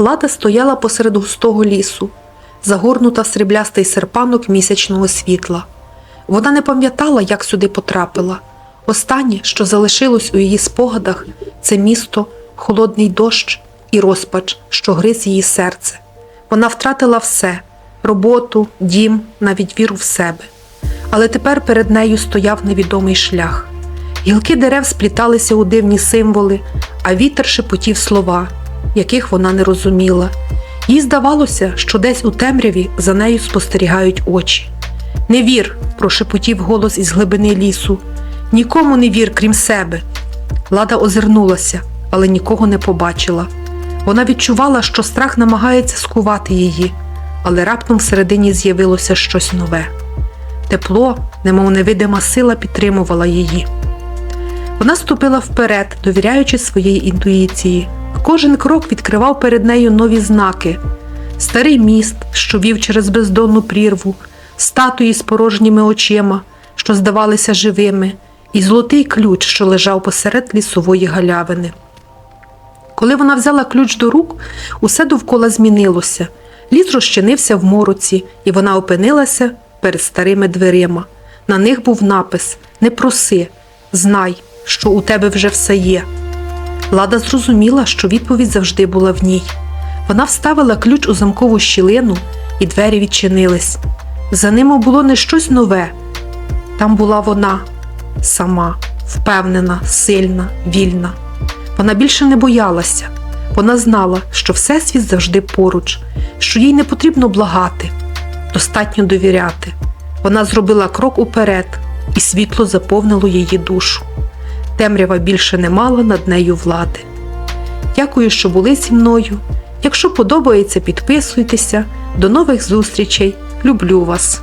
Лада стояла посеред густого лісу, загорнута в сріблястий серпанок місячного світла. Вона не пам'ятала, як сюди потрапила. Останнє, що залишилось у її спогадах, це місто, холодний дощ і розпач, що гриз її серце. Вона втратила все роботу, дім, навіть віру в себе. Але тепер перед нею стояв невідомий шлях. Гілки дерев спліталися у дивні символи, а вітер шепотів слова, яких вона не розуміла. Їй здавалося, що десь у темряві за нею спостерігають очі. Не вір, прошепотів голос із глибини лісу. Нікому не вір, крім себе. Лада озирнулася, але нікого не побачила. Вона відчувала, що страх намагається скувати її, але раптом всередині з'явилося щось нове. Тепло, немов невидима сила, підтримувала її. Вона ступила вперед, довіряючи своїй інтуїції. Кожен крок відкривав перед нею нові знаки: старий міст, що вів через бездонну прірву, статуї з порожніми очима, що здавалися живими, і золотий ключ, що лежав посеред лісової галявини. Коли вона взяла ключ до рук, усе довкола змінилося. Ліс розчинився в мороці, і вона опинилася перед старими дверима. На них був напис Не проси, знай, що у тебе вже все є. Лада зрозуміла, що відповідь завжди була в ній. Вона вставила ключ у замкову щілину, і двері відчинились. За ними було не щось нове. Там була вона сама, впевнена, сильна, вільна. Вона більше не боялася. Вона знала, що Всесвіт завжди поруч, що їй не потрібно благати, достатньо довіряти. Вона зробила крок уперед, і світло заповнило її душу. Темрява більше не мала над нею влади. Дякую, що були зі мною. Якщо подобається, підписуйтеся. До нових зустрічей. Люблю вас!